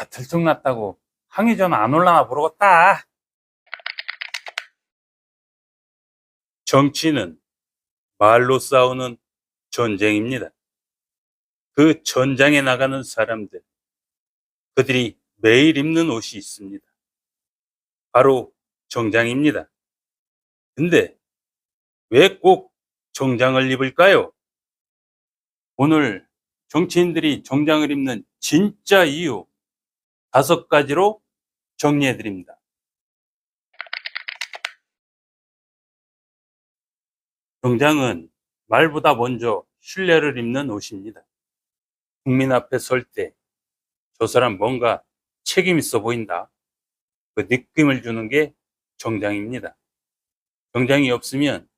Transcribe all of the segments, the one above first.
다 들통났다고 항의 좀안 올라나 모르겠다. 정치는 말로 싸우는 전쟁입니다. 그 전장에 나가는 사람들, 그들이 매일 입는 옷이 있습니다. 바로 정장입니다. 근데 왜 꼭 정장을 입을까요? 오늘 정치인들이 정장을 입는 진짜 이유 다섯 가지로 정리해 드립니다. 정장은 말보다 먼저 신뢰를 입는 옷입니다. 국민 앞에 설 때 저 사람 뭔가 책임 있어 보인다. 그 느낌을 주는 게 정장입니다. 정장이 없으면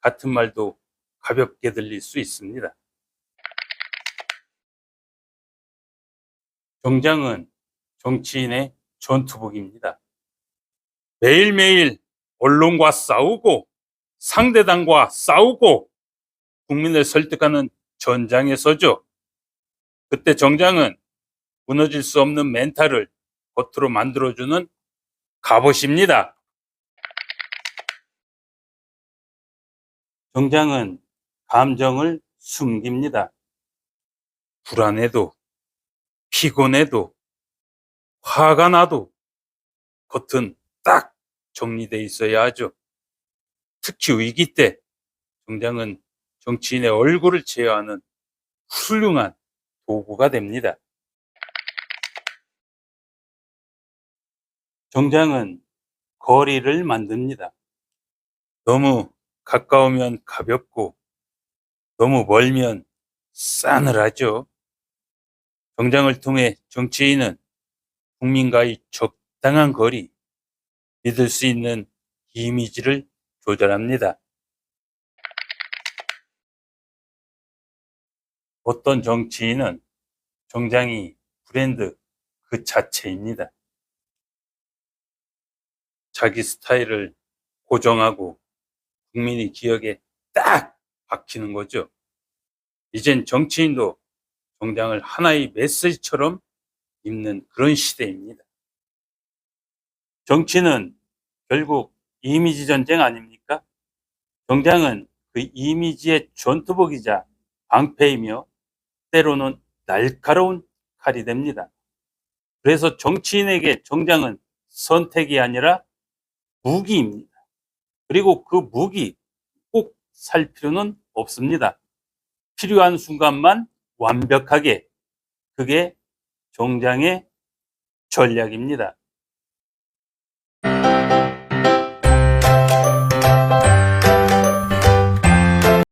같은 말도 가볍게 들릴 수 있습니다. 정장은 정치인의 전투복입니다. 매일매일 언론과 싸우고 상대당과 싸우고 국민을 설득하는 전장에 서죠. 그때 정장은 무너질 수 없는 멘탈을 겉으로 만들어주는 갑옷입니다. 정장은 감정을 숨깁니다. 불안해도, 피곤해도, 화가 나도 겉은 딱 정리돼 있어야 하죠. 특히 위기 때 정장은 정치인의 얼굴을 제어하는 훌륭한 도구가 됩니다. 정장은 거리를 만듭니다. 너무 가까우면 가볍고 너무 멀면 싸늘하죠. 정장을 통해 정치인은 국민과의 적당한 거리, 믿을 수 있는 이미지를 조절합니다. 어떤 정치인은 정장이 브랜드 그 자체입니다. 자기 스타일을 고정하고 국민의 기억에 딱 박히는 거죠. 이젠 정치인도 정장을 하나의 메시지처럼 입는 그런 시대입니다. 정치는 결국 이미지 전쟁 아닙니까? 정장은 그 이미지의 전투복이자 방패이며 때로는 날카로운 칼이 됩니다. 그래서 정치인에게 정장은 선택이 아니라 무기입니다. 그리고 그 무기 꼭 살 필요는 없습니다. 필요한 순간만 완벽하게 그게 정장의 전략입니다.